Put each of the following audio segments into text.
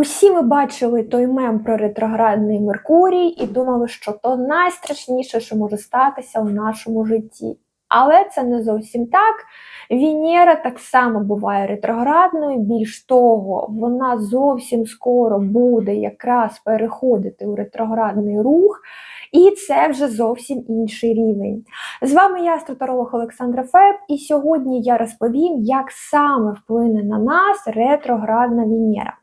Усі ми бачили той мем про ретроградний Меркурій і думали, що то найстрашніше, що може статися у нашому житті. Але це не зовсім так. Венера так само буває ретроградною. Більш того, вона зовсім скоро буде якраз переходити у ретроградний рух, і це вже зовсім інший рівень. З вами я, астроторолог Олександра Феб, і сьогодні я розповім, як саме вплине на нас ретроградна Венера.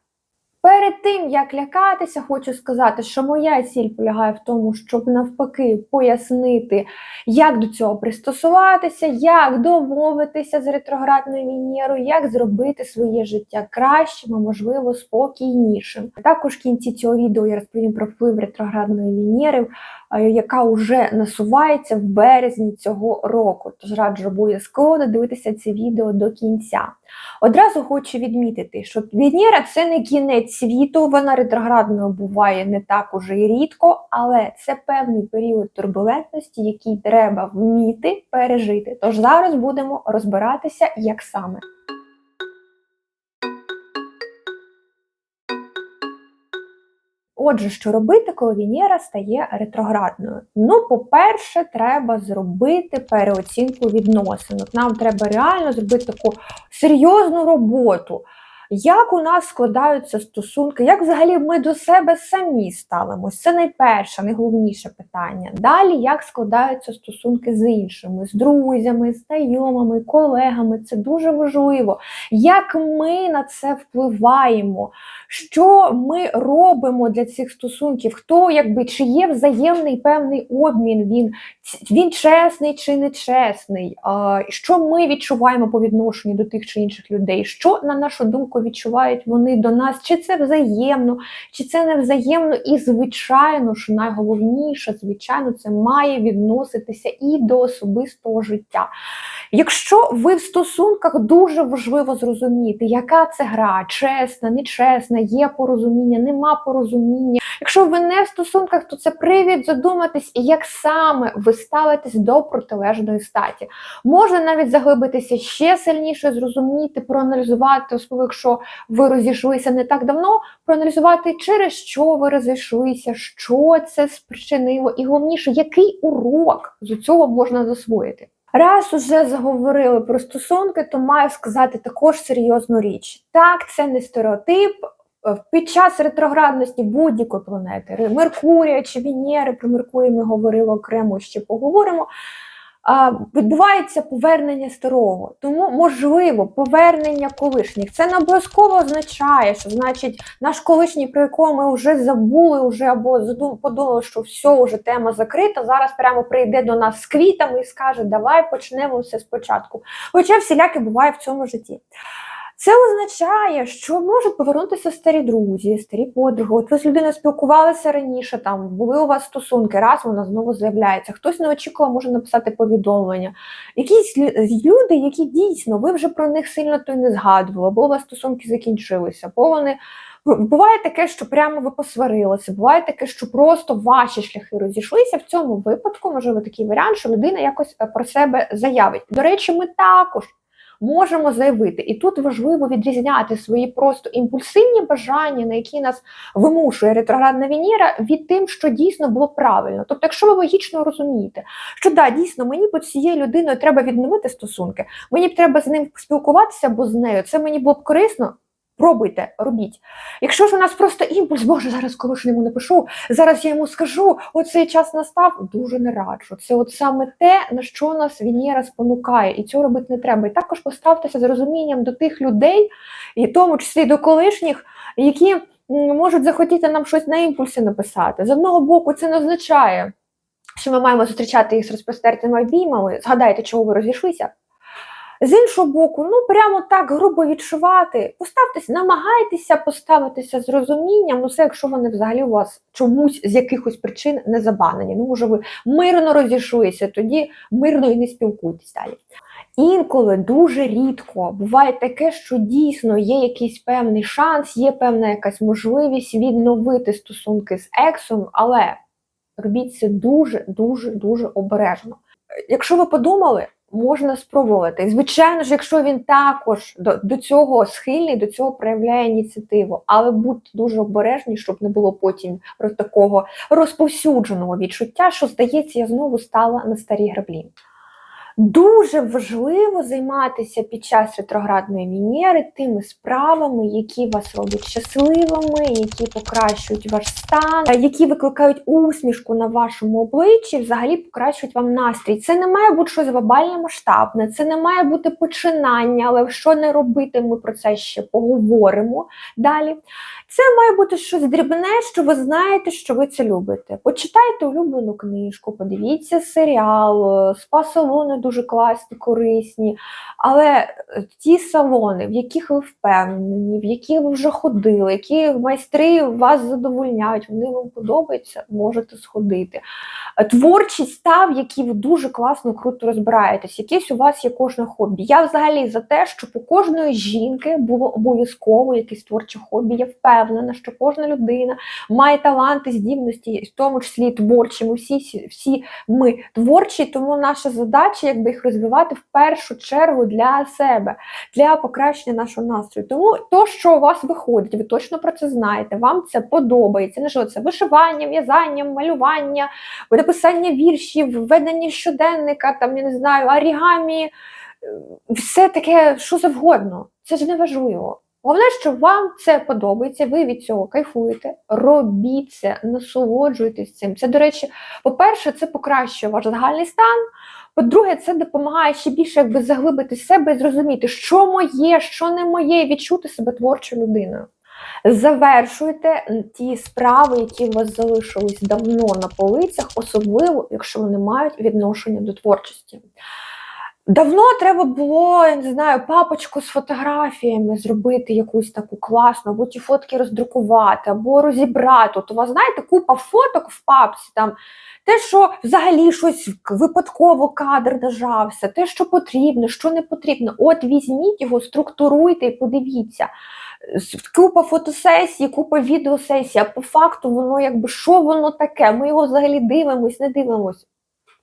Перед тим як лякатися, хочу сказати, що моя ціль полягає в тому, щоб навпаки пояснити, як до цього пристосуватися, як домовитися з ретроградною Венерою, як зробити своє життя кращим, а можливо спокійнішим. Також в кінці цього відео я розповім про вплив ретроградної Венери, яка вже насувається в березні цього року. Тож раджу обов'язково додивитися це відео до кінця. Одразу хочу відмітити, що Венера це не кінець світу, вона ретроградною буває не так уже і рідко, але це певний період турбулентності, який треба вміти пережити. Тож зараз будемо розбиратися, як саме. Отже, що робити, коли Венера стає ретроградною? Ну, по-перше, треба зробити переоцінку відносин. От Нам треба реально зробити таку серйозну роботу. Як у нас складаються стосунки, як взагалі ми до себе самі ставимось? Це найперше, найголовніше питання. Далі, як складаються стосунки з іншими, з друзями, знайомими, колегами. Це дуже важливо. Як ми на це впливаємо? Що ми робимо для цих стосунків? Хто якби чи є взаємний певний обмін? Він він чесний чи нечесний? А, Що ми відчуваємо по відношенню до тих чи інших людей? Що на нашу думку відчувають вони до нас? Чи це взаємно, чи це не взаємно? І звичайно ж, найголовніше, звичайно, це має відноситися і до особистого життя. Якщо ви в стосунках дуже важливо зрозуміти, яка це гра, чесна, нечесна, є порозуміння, нема порозуміння. Якщо ви не в стосунках, то це привід задуматись, як саме ви ставитесь до протилежної статі. Можна навіть заглибитися ще сильніше, зрозуміти, проаналізувати, особливо якщо ви розійшлися не так давно, проаналізувати, через що ви розійшлися, що це спричинило, і головніше, який урок з цього можна засвоїти. Раз уже заговорили про стосунки, то маю сказати також серйозну річ. Так, це не стереотип. Під час ретроградності будь-якої планети, Меркурія чи Венери, про Меркурій ми говорили окремо, ще поговоримо. Відбувається повернення старого, тому можливо повернення колишніх. Це не обов'язково означає, що значить наш колишній, про якого ми вже забули, вже або подумали, що все, вже тема закрита. Зараз прямо прийде до нас з квітами і скаже, давай почнемо все спочатку. Хоча всіляке буває в цьому житті. Це означає, що можуть повернутися старі друзі, старі подруги. От ви з людиною спілкувалися раніше, там були у вас стосунки, раз вона знову з'являється. Хтось не очікував, може написати повідомлення. Якісь люди, які дійсно ви вже про них сильно то й не згадували, бо у вас стосунки закінчилися, бо вони. Буває таке, що прямо ви посварилися, буває таке, що просто ваші шляхи розійшлися. В цьому випадку можливо такий варіант, що людина якось е, про себе заявить. До речі, ми також можемо заявити. І тут важливо відрізняти свої просто імпульсивні бажання, на які нас вимушує ретроградна Венера, від тим, що дійсно було правильно. Тобто, якщо ви логічно розумієте, що да, дійсно мені по цією людиною треба відновити стосунки, мені б треба з ним спілкуватися, бо з нею це мені було б корисно. Пробуйте, робіть. Якщо ж у нас просто імпульс, боже, зараз колишньому напишу, зараз я йому скажу, оцей час настав, дуже не раджу. Це от саме те, на що нас Венера спонукає, і цього робити не треба. І також поставтеся з розумінням до тих людей, і в тому числі до колишніх, які можуть захотіти нам щось на імпульсі написати. З одного боку, це не означає, що ми маємо зустрічати їх з розпростертими обіймами. Згадайте, чого ви розійшлися. З іншого боку, ну прямо так грубо відчувати, поставтеся, намагайтеся поставитися з розумінням, ну це якщо вони взагалі у вас чомусь з якихось причин не забанені. Ну, може, ви мирно розійшлися, тоді мирно і не спілкуйтесь далі. Інколи дуже рідко буває таке, що дійсно є якийсь певний шанс, є певна якась можливість відновити стосунки з ексом, але робіть це дуже, дуже, дуже обережно. Якщо ви подумали, можна спробувати. Звичайно ж, якщо він також до, до цього схильний, до цього проявляє ініціативу, але будьте дуже обережні, щоб не було потім такого розповсюдженого відчуття, що здається, я знову стала на старі граблі. Дуже важливо займатися під час ретроградної Венери тими справами, які вас роблять щасливими, які покращують ваш стан, е, які викликають усмішку на вашому обличчі, взагалі покращують вам настрій. Це не має бути щось глобальне масштабне, це не має бути починання, але що не робити, ми про це ще поговоримо далі. Це має бути щось дрібне, що ви знаєте, що ви це любите. Почитайте улюблену книжку, подивіться серіал, спа-салони дуже класні, корисні. Але е, ті салони, в яких ви впевнені, в які ви вже ходили, які майстри вас задовольняють, вони вам подобаються, можете сходити. Е, Творчість та, в якій ви дуже класно, круто розбираєтесь, якесь у вас є кожне хобі. Я взагалі за те, щоб у кожної жінки було обов'язково якесь творче хобі. Я впевнена, що кожна людина має таланти, здібності, в тому числі творчі. Ми всі, всі ми творчі, тому наша задача якби їх розвивати в першу чергу для себе, для покращення нашого настрою. Тому то, що у вас виходить, ви точно про це знаєте, вам це подобається. Не що це вишивання, в'язання, малювання, написання віршів, ведення щоденника, там я не знаю, орігамі, все таке, що завгодно. Це ж не важливо. Головне, що вам це подобається, ви від цього кайфуєте, робіть це, насолоджуйтесь цим. Це, до речі, по-перше, це покращує ваш загальний стан. По-друге, це допомагає ще більше якби заглибити себе і зрозуміти, що моє, що не моє, і відчути себе творчою людиною. Завершуйте ті справи, які у вас залишились давно на полицях, особливо, якщо вони мають відношення до творчості. Давно треба було, я не знаю, папочку з фотографіями зробити якусь таку класну, або ті фотки роздрукувати, або розібрати. От у вас, знаєте, купа фоток в папці, там те, що взагалі щось випадково кадр нажався, те, що потрібно, що не потрібно. От візьміть його, структуруйте і подивіться. Купа фотосесій, купа відеосесій, а по факту воно якби що воно таке? Ми його взагалі дивимось, не дивимось.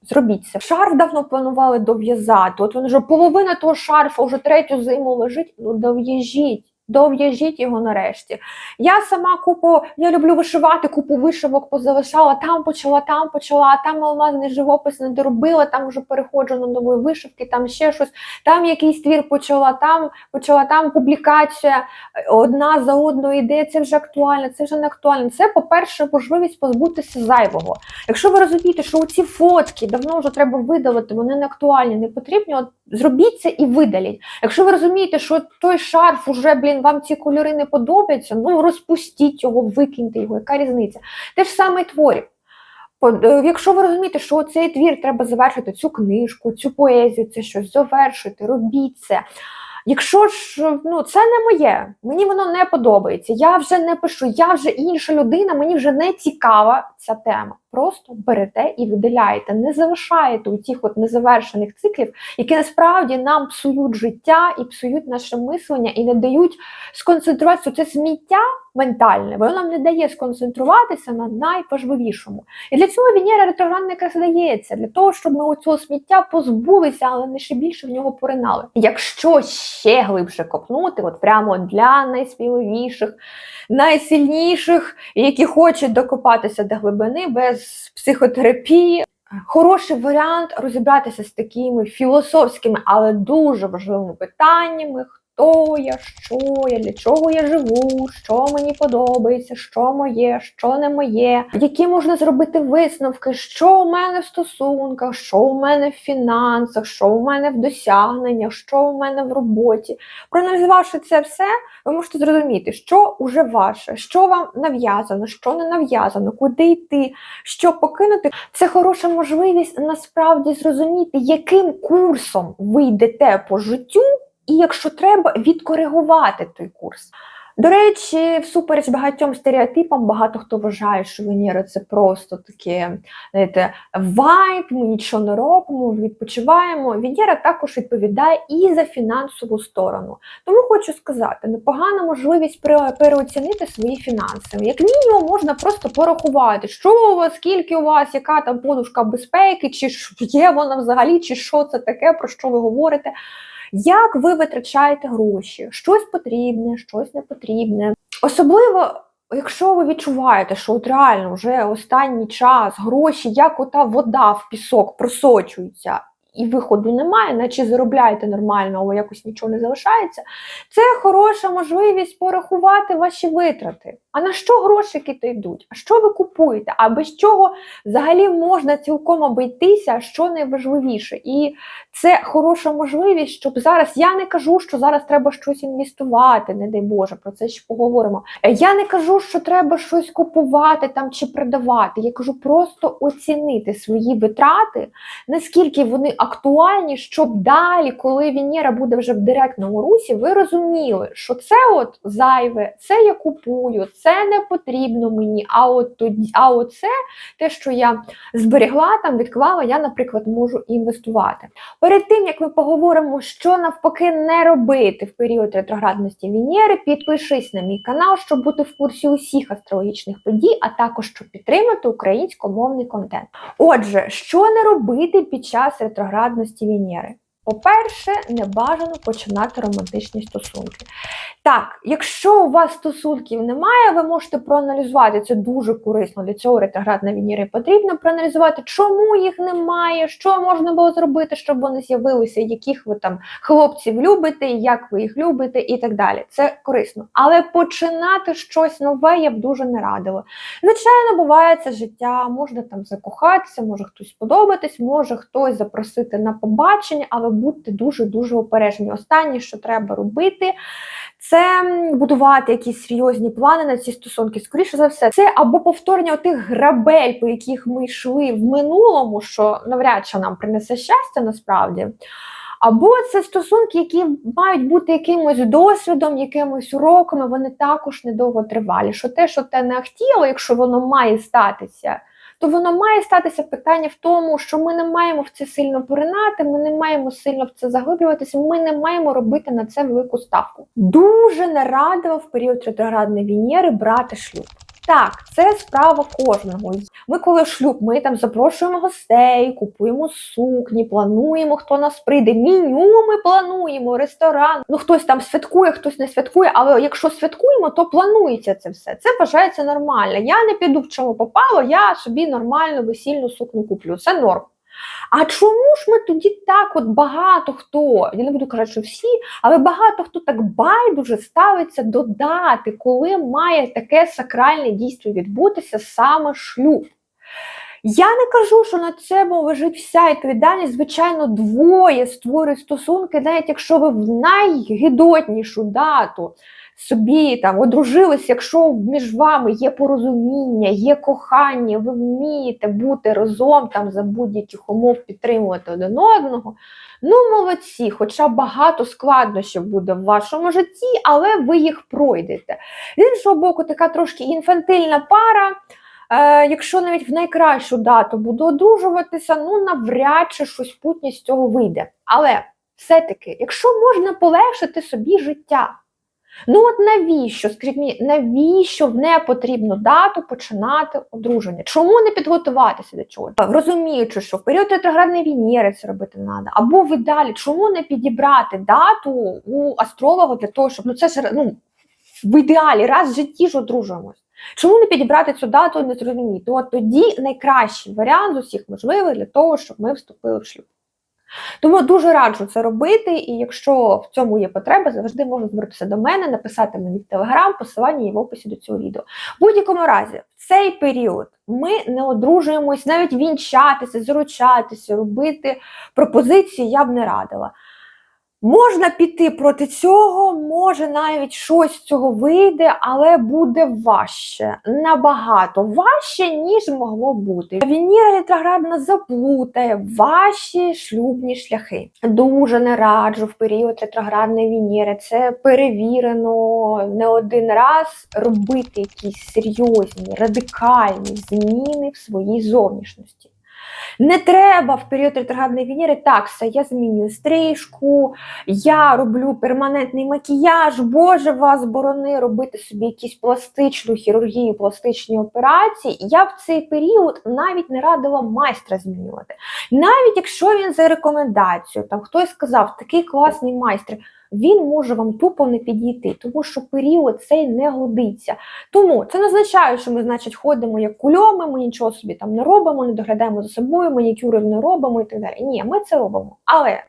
Зробіть це. Шарф давно планували дов'язати. От він вже половина того шарфа вже третю зиму лежить. Ну дов'яжіть. Дов'яжіть його нарешті. Я сама купу, я люблю вишивати, купу вишивок позалишала, там почала, там почала, там алмазний живопис не доробила, там вже переходжу на нові вишивки, там ще щось, там якийсь твір почала, там почала, там публікація одна за одною йде, це вже актуально, це вже не актуально. Це, по-перше, можливість позбутися зайвого. Якщо ви розумієте, що ці фотки давно вже треба видалити, вони не актуальні, не потрібні, от зробіть це і видаліть. Якщо ви розумієте, що той шарф уже, блін, вам ці кольори не подобаються, ну розпустіть його, викиньте його, яка різниця? Те ж саме творів. Е, Якщо ви розумієте, що цей твір треба завершити, цю книжку, цю поезію, це щось завершити, робіть це. Якщо ж ну це не моє, мені воно не подобається. Я вже не пишу, я вже інша людина, мені вже не цікава ця тема. Просто берете і видаляєте, не залишаєте у тих от незавершених циклів, які насправді нам псують життя і псують наше мислення, і не дають сконцентруватися. Це сміття ментальне, воно нам не дає сконцентруватися на найважливішому. І для цього Венера ретроградна якраз дається, для того, щоб ми у цього сміття позбулися, але не ще більше в нього поринали. Якщо ще глибше копнути, от прямо для найсміливіших, найсильніших, які хочуть докопатися до глибини без психотерапії. Хороший варіант розібратися з такими філософськими, але дуже важливими питаннями. Хто я, що я, для чого я живу, що мені подобається, що моє, що не моє, які можна зробити висновки, що у мене в стосунках, що у мене в фінансах, що у мене в досягненнях, що у мене в роботі. Проаналізувавши це все, ви можете зрозуміти, що уже ваше, що вам нав'язано, що не нав'язано, куди йти, що покинути. Це хороша можливість насправді зрозуміти, яким курсом ви йдете по життю, і якщо треба, відкоригувати той курс. До речі, всупереч багатьом стереотипам, багато хто вважає, що Венера це просто таке, знаєте, вайб, ми нічого не робимо, відпочиваємо. Венера також відповідає і за фінансову сторону. Тому хочу сказати, непогана можливість пере- переоцінити свої фінанси. Як мінімум, можна просто порахувати, що у вас, скільки у вас, яка там подушка безпеки, чи є вона взагалі, чи що це таке, про що ви говорите. Як ви витрачаєте гроші? Щось потрібне, щось не потрібне. Особливо, якщо ви відчуваєте, що от реально вже останній час гроші, як ота вода в пісок просочуються, і виходу немає, наче заробляєте нормально, але якось нічого не залишається. Це хороша можливість порахувати ваші витрати. А на що грошики-то йдуть? А що ви купуєте? А без чого взагалі можна цілком обійтися, що найважливіше? І це хороша можливість, щоб зараз я не кажу, що зараз треба щось інвестувати, не дай Боже, про це ще поговоримо. Я не кажу, що треба щось купувати там чи продавати. Я кажу просто оцінити свої витрати, наскільки вони актуальні, щоб далі, коли Венера буде вже в директному русі, ви розуміли, що це от зайве, це я купую, це не потрібно мені. А от тоді, а оце те, що я зберегла там, відклала, я, наприклад, можу інвестувати. Перед тим як ми поговоримо, що навпаки не робити в період ретроградності Венери, підпишись на мій канал, щоб бути в курсі усіх астрологічних подій, а також щоб підтримати українськомовний контент. Отже, що не робити під час ретроградності Венери? По-перше, не бажано починати романтичні стосунки. Так, якщо у вас стосунків немає, ви можете проаналізувати це дуже корисно. Для цього ретроградна Венера потрібно проаналізувати, чому їх немає, що можна було зробити, щоб вони з'явилися, яких ви там хлопців любите, як ви їх любите, і так далі. Це корисно. Але починати щось нове я б дуже не радила. Звичайно, буває життя, можна там закохатися, може хтось сподобатись, може хтось запросити на побачення, але будьте дуже-дуже обережні. Останнє, що треба робити, це будувати якісь серйозні плани на ці стосунки. Скоріше за все, це або повторення тих грабель, по яких ми йшли в минулому, що навряд чи нам принесе щастя насправді. Або це стосунки, які мають бути якимось досвідом, якимось уроками, вони також недовго тривалі. Що те, що те не хотіло, якщо воно має статися, то воно має статися питання в тому, що ми не маємо в це сильно поринати, ми не маємо сильно в це заглиблюватися, ми не маємо робити на це велику ставку. Дуже не радила в період ретроградної Венери брати шлюб. Так, це справа кожного. Ми, коли шлюб, ми там запрошуємо гостей, купуємо сукні, плануємо, хто нас прийде. Меню ми плануємо, ресторан. Ну хтось там святкує, хтось не святкує. Але якщо святкуємо, то планується це все. Це вважається нормально. Я не піду в чому попало, я собі нормальну весільну сукню куплю. Це норм. А чому ж ми тоді так, от багато хто, я не буду казати, що всі, але багато хто так байдуже ставиться до дати, коли має таке сакральне дійство відбутися саме шлюб. Я не кажу, що на цьому лежить вся відповідальність. Звичайно, двоє створюють стосунки, навіть якщо ви в найгидотнішу дату собі там одружились, якщо між вами є порозуміння, є кохання, ви вмієте бути разом там за будь-яких умов підтримувати один одного. Ну, молодці, хоча багато складнощів буде в вашому житті, але ви їх пройдете. З іншого боку, така трошки інфантильна пара. Е, якщо навіть в найкращу дату буду одружуватися, ну навряд чи щось путнє з цього вийде. Але все-таки, якщо можна полегшити собі життя, ну от навіщо, скажіть мені, навіщо в непотрібну дату починати одруження? Чому не підготуватися до цього? Розуміючи, що в період ретроградної Венери це робити треба, або в ідеалі, чому не підібрати дату у астролога для того, щоб ну це ж ну, в ідеалі раз в житті ж одружуємось. Чому не підібрати цю дату не зрозуміти? От тоді найкращий варіант з усіх можливих для того, щоб ми вступили в шлюб. Тому дуже раджу це робити, і якщо в цьому є потреба, завжди можна звернутися до мене, написати мені в телеграм, посилання є в описі до цього відео. В будь-якому разі, в цей період ми не одружуємось, навіть вінчатися, заручатися, робити пропозиції я б не радила. Можна піти проти цього, може навіть щось з цього вийде, але буде важче, набагато важче, ніж могло бути. Венера ретроградна заплутає ваші шлюбні шляхи. Дуже не раджу в період ретроградної Венери. Це перевірено не один раз робити якісь серйозні, радикальні зміни в своїй зовнішності. Не треба в період ретроградної Венери так, все, я змінюю стрижку, я роблю перманентний макіяж, Боже вас борони робити собі якісь пластичну хірургію, пластичні операції. Я в цей період навіть не радила майстра змінювати. Навіть якщо він за рекомендацією, там хтось сказав, такий класний майстер, він може вам тупо не підійти, тому що період цей не годиться. Тому це не означає, що ми, значить, ходимо як кульоми, ми нічого собі там не робимо, не доглядаємо за собою, манікюри не робимо і так далі. Ні, ми це робимо. Але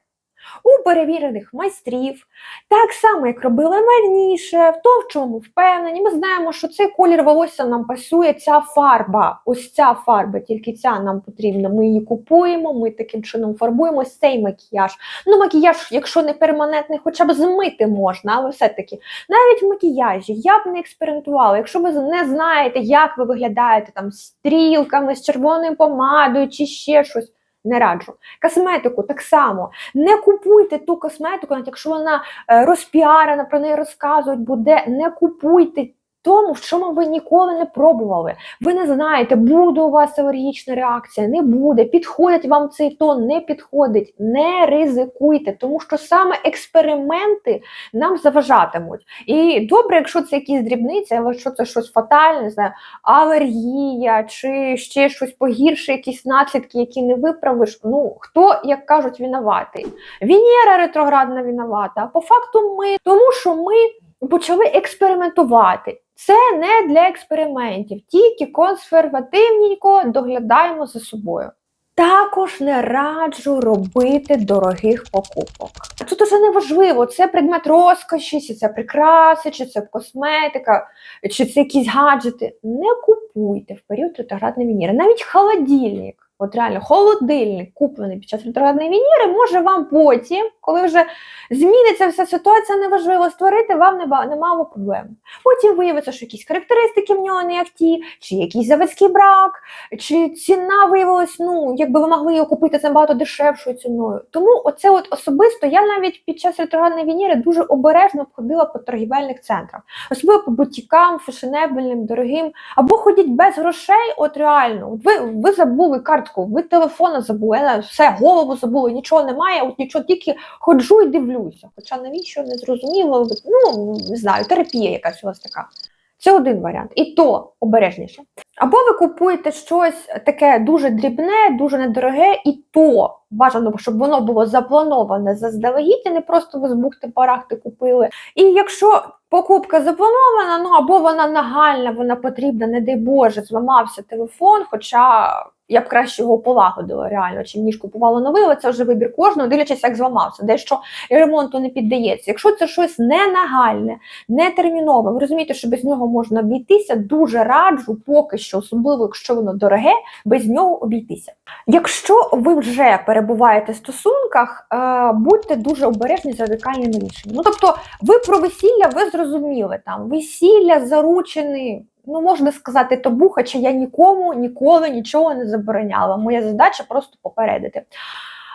у перевірених майстрів, так само, як робили раніше, в тому, в чому впевнені, ми знаємо, що цей колір волосся нам пасує, ця фарба, ось ця фарба, тільки ця нам потрібна. Ми її купуємо, ми таким чином фарбуємо ось цей макіяж. Ну, макіяж, якщо не перманентний, хоча б змити можна, але все-таки навіть в макіяжі я б не експериментувала. Якщо ви не знаєте, як ви виглядаєте там стрілками, з червоною помадою чи ще щось. Не раджу. Косметику так само. Не купуйте ту косметику, навіть якщо вона е, розпіарена, про неї розказують, буде. Не купуйте тому, в чому ви ніколи не пробували. Ви не знаєте, буде у вас алергічна реакція, не буде. Підходить вам цей тон, не підходить. Не ризикуйте, тому що саме експерименти нам заважатимуть. І добре, якщо це якісь дрібниці, але якщо це щось фатальне, не знаю, алергія чи ще щось погірше, якісь наслідки, які не виправиш. Ну хто, як кажуть, винуватий? Венера ретроградна виновата, а по факту ми, тому що ми почали експериментувати. Це не для експериментів, тільки консервативненько доглядаємо за собою. Також не раджу робити дорогих покупок. Тут уже не важливо, це предмет розкоші, чи це прикраси, чи це косметика, чи це якісь гаджети. Не купуйте в період ретроградної Венери. Навіть холодильник. От реально, холодильник, куплений під час ретроградної Венери, може вам потім, коли вже зміниться вся ситуація, неважливо створити, вам не, не проблем. Потім виявиться, що якісь характеристики в нього не ті, чи якийсь заводський брак, чи ціна виявилась, ну, якби ви могли його купити за набагато дешевшою ціною. Тому оце от особисто я навіть під час ретроградної Венери дуже обережно обходила по торгівельних центрах, особливо по бутікам, фешенебельним, дорогим, або ходіть без грошей, от реально, ви, ви забули картку, ви телефона забули, все, голову забули, нічого немає, от нічого, тільки ходжу і дивлюся. Хоча навіщо не зрозуміло, ну не знаю, терапія якась у вас така. Це один варіант, і то обережніше. Або ви купуєте щось таке дуже дрібне, дуже недороге, і то бажано, щоб воно було заплановане заздалегідь, а не просто ви з бухти барахти купили. І якщо покупка запланована, ну або вона нагальна, вона потрібна, не дай Боже, зламався телефон, хоча я б краще його полагодила реально, чим ніж купувала новий, але це вже вибір кожного, дивлячись, як зламався, дещо ремонту не піддається. Якщо це щось не нагальне, не термінове, ви розумієте, що без нього можна обійтися, дуже раджу, поки що, особливо якщо воно дороге, без нього обійтися. Якщо ви вже перебуваєте в стосунках, е, будьте дуже обережні з радикальними рішеннями. Ну тобто, ви про весілля ви зрозуміли там весілля заручений ну можна сказати, табу, хоча я нікому ніколи нічого не забороняла. Моя задача просто попередити.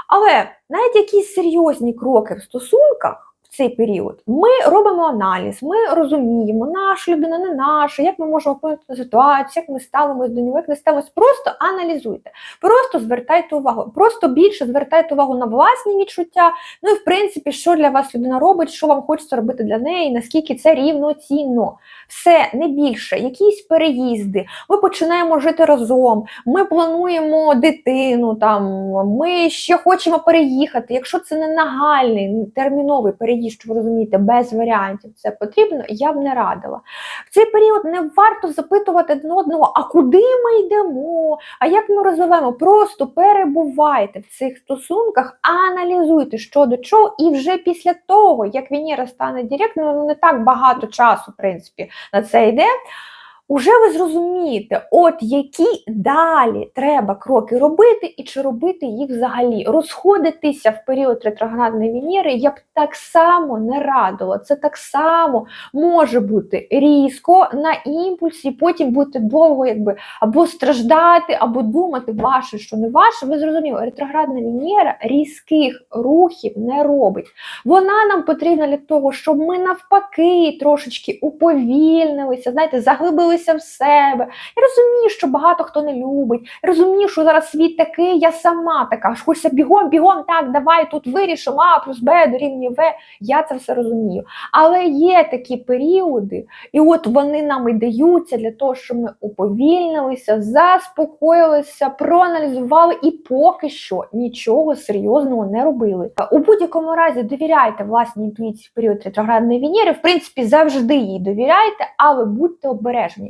Але навіть якісь серйозні кроки в стосунках. Цей період ми робимо аналіз, ми розуміємо, наша людина не наша, як ми можемо вплинути на ситуацію, як ми ставимося до нього, як не ставимося. Просто аналізуйте, просто звертайте увагу, просто більше звертайте увагу на власні відчуття. Ну і в принципі, що для вас людина робить, що вам хочеться робити для неї, наскільки це рівноцінно. Все не більше, якісь переїзди. Ми починаємо жити разом. Ми плануємо дитину. Там ми ще хочемо переїхати. Якщо це не нагальний терміновий переїзд, що ви без варіантів це потрібно, я б не радила. В цей період не варто запитувати один одного, а куди ми йдемо, а як ми розвиваємо. Просто перебувайте в цих стосунках, аналізуйте, що до чого, і вже після того, як Венера стане директором, ну не так багато часу, в принципі на це йде. Уже ви зрозумієте, от які далі треба кроки робити, і чи робити їх взагалі. Розходитися в період ретроградної Венери я б так само не радила. Це так само може бути різко на імпульсі, потім бути довго, якби або страждати, або думати, ваше, що не ваше. Ви зрозуміли, ретроградна Венера різких рухів не робить. Вона нам потрібна для того, щоб ми навпаки трошечки уповільнилися, знаєте, заглибилися в себе. Я розумію, що багато хто не любить. Я розумію, що зараз світ такий, я сама така. Хочеться бігом, бігом, так, давай тут вирішимо А плюс Б дорівнює В. Я це все розумію. Але є такі періоди, і от вони нам і даються для того, щоб ми уповільнилися, заспокоїлися, проаналізували і поки що нічого серйозного не робили. У будь-якому разі довіряйте власній інтуїції в період ретроградної Венери. В принципі, завжди їй довіряйте, але будьте обережні.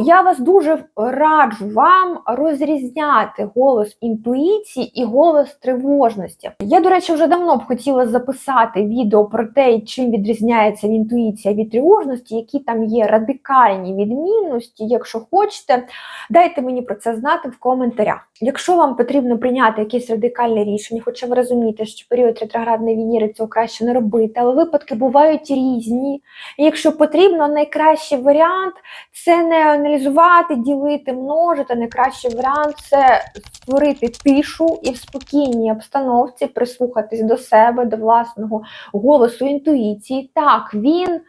Я вас дуже раджу вам розрізняти голос інтуїції і голос тривожності. Я, до речі, вже давно б хотіла записати відео про те, чим відрізняється інтуїція від тривожності, які там є радикальні відмінності. Якщо хочете, дайте мені про це знати в коментарях. Якщо вам потрібно прийняти якесь радикальне рішення, хоча ви розумієте, що період ретроградної Венери цього краще не робити, але випадки бувають різні. І якщо потрібно, найкращий варіант це не аналізувати, ділити, множити. Найкращий варіант це створити тишу і в спокійній обстановці прислухатись до себе, до власного голосу інтуїції. Так, він.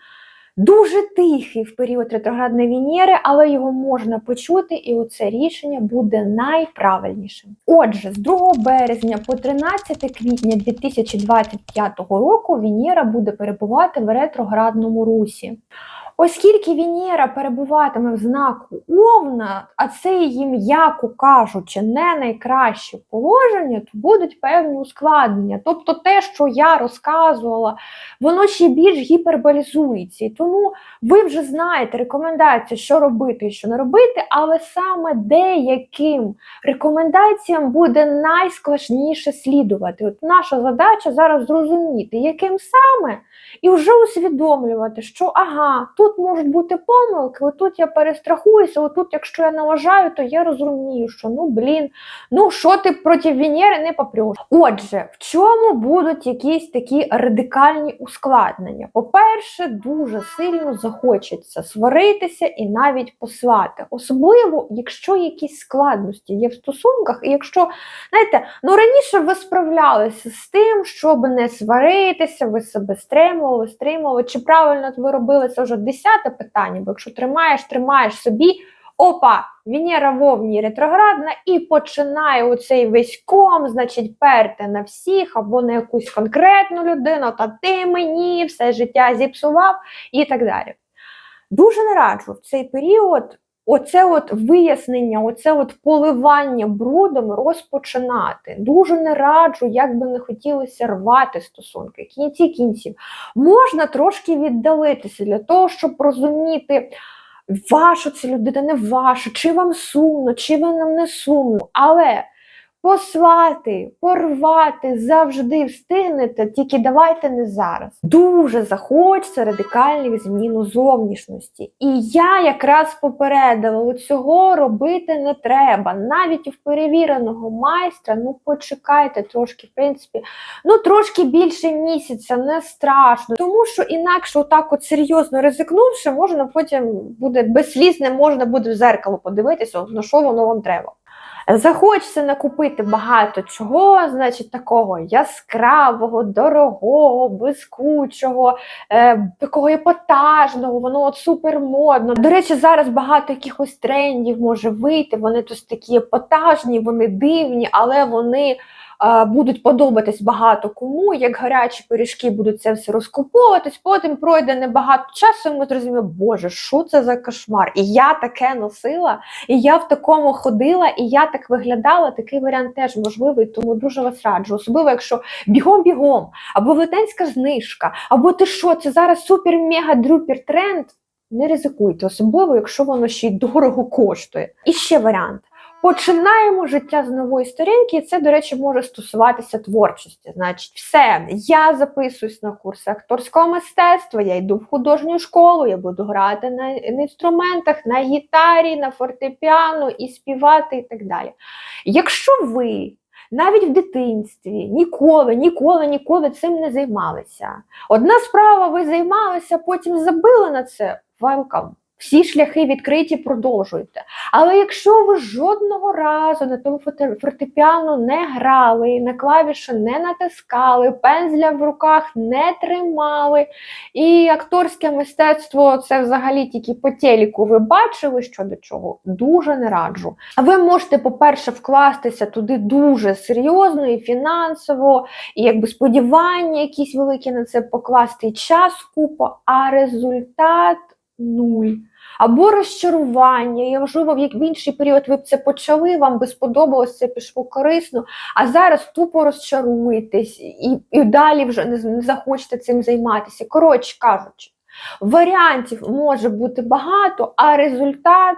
Дуже тихий в період ретроградної Венери, але його можна почути, і оце рішення буде найправильнішим. Отже, з 2 березня по 13 квітня 2025 року Венера буде перебувати в ретроградному русі. Оскільки Венера перебуватиме в знаку Овна, а це її, м'яко кажучи, не найкраще положення, то будуть певні ускладнення. Тобто те, що я розказувала, воно ще більш гіперболізується. І тому ви вже знаєте рекомендації, що робити і що не робити, але саме деяким рекомендаціям буде найскладніше слідувати. От наша задача зараз зрозуміти, яким саме, і вже усвідомлювати, що ага, тут можуть бути помилки, отут я перестрахуюся, отут, якщо я налажаю, то я розумію, що ну блін, ну що ти проти Венери не попреш. Отже, в чому будуть якісь такі радикальні ускладнення? По-перше, дуже сильно захочеться сваритися і навіть посвати. Особливо, якщо якісь складності є в стосунках, і якщо, знаєте, ну раніше ви справлялися з тим, щоб не сваритися, ви себе стримували, стримували. Чи правильно ви робили це вже десяте питання? Бо якщо тримаєш, тримаєш собі. Опа, Венера в Овні ретроградна і починає оцей весь ком, значить, перти на всіх або на якусь конкретну людину, та ти мені все життя зіпсував і так далі. Дуже не раджу в цей період оце от вияснення, оце от поливання брудом розпочинати. Дуже не раджу, як би не хотілося рвати стосунки. Кінці кінців можна трошки віддалитися для того, щоб розуміти. Ваша це людина, не ваша, чи вам сумно, чи вам не сумно. Але послати, порвати завжди встигнете, тільки давайте не зараз. Дуже захочеться радикальних змін у зовнішності. І я якраз попередила, цього робити не треба. Навіть у перевіреного майстра, ну почекайте трошки, в принципі, ну трошки більше місяця, не страшно. Тому що інакше, отак от серйозно ризикнувши, можна потім буде безслізне, можна буде в зеркало подивитися, на що воно вам треба. Захочеться накупити багато чого, значить, такого яскравого, дорогого, блискучого, е, такого епатажного, воно от супермодно. До речі, зараз багато якихось трендів може вийти. Вони тут такі епатажні, вони дивні, але вони будуть подобатись багато кому. Як гарячі пиріжки будуть це все розкуповуватись, потім пройде небагато часу, і ми зрозуміємо, боже, що це за кошмар? І я таке носила, і я в такому ходила, і я так виглядала. Такий варіант теж можливий, тому дуже вас раджу. Особливо, якщо бігом-бігом, або велетенська знижка, або ти що, це зараз супер-мега-друпер тренд. Не ризикуйте, особливо, якщо воно ще й дорого коштує. І ще варіант. Починаємо життя з нової сторінки, і це, до речі, може стосуватися творчості. Значить, все, я записуюсь на курси акторського мистецтва, я йду в художню школу, я буду грати на інструментах, на гітарі, на фортепіано і співати, і так далі. Якщо ви навіть в дитинстві ніколи, ніколи, ніколи цим не займалися. Одна справа, ви займалися, потім забили на це. Welcome. Всі шляхи відкриті, продовжуйте. Але якщо ви жодного разу на тому фортепіано не грали, на клавіші не натискали, пензля в руках не тримали, і акторське мистецтво це взагалі тільки по телеку ви бачили, що до чого, дуже не раджу. А ви можете, по-перше, вкластися туди дуже серйозно і фінансово, і якби сподівання якісь великі на це покласти, і час купа, а результат нуль. Або розчарування, і можливо, як- в інший період ви б це почали, вам би сподобалось, це пішло корисно, а зараз тупо розчаруєтесь і, і далі вже не захочете цим займатися. Коротше кажучи, варіантів може бути багато, а результат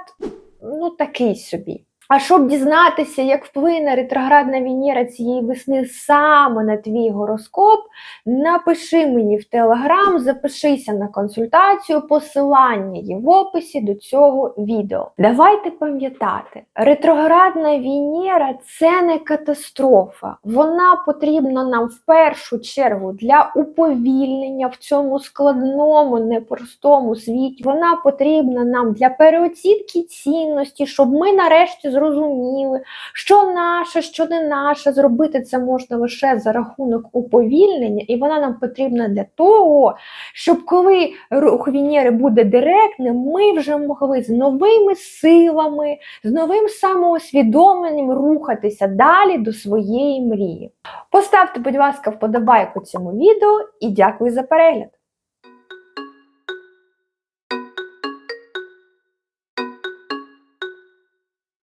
ну такий собі. А щоб дізнатися, як вплине ретроградна Венера цієї весни саме на твій гороскоп, напиши мені в Телеграм, запишися на консультацію, посилання є в описі до цього відео. Давайте пам'ятати, ретроградна Венера це не катастрофа. Вона потрібна нам в першу чергу для уповільнення в цьому складному, непростому світі. Вона потрібна нам для переоцінки цінності, щоб ми нарешті зрозуміли, що наше, що не наше. Зробити це можна лише за рахунок уповільнення, і вона нам потрібна для того, щоб коли рух Венери буде директним, ми вже могли з новими силами, з новим самоусвідомленням рухатися далі до своєї мрії. Поставте, будь ласка, вподобайку цьому відео і дякую за перегляд!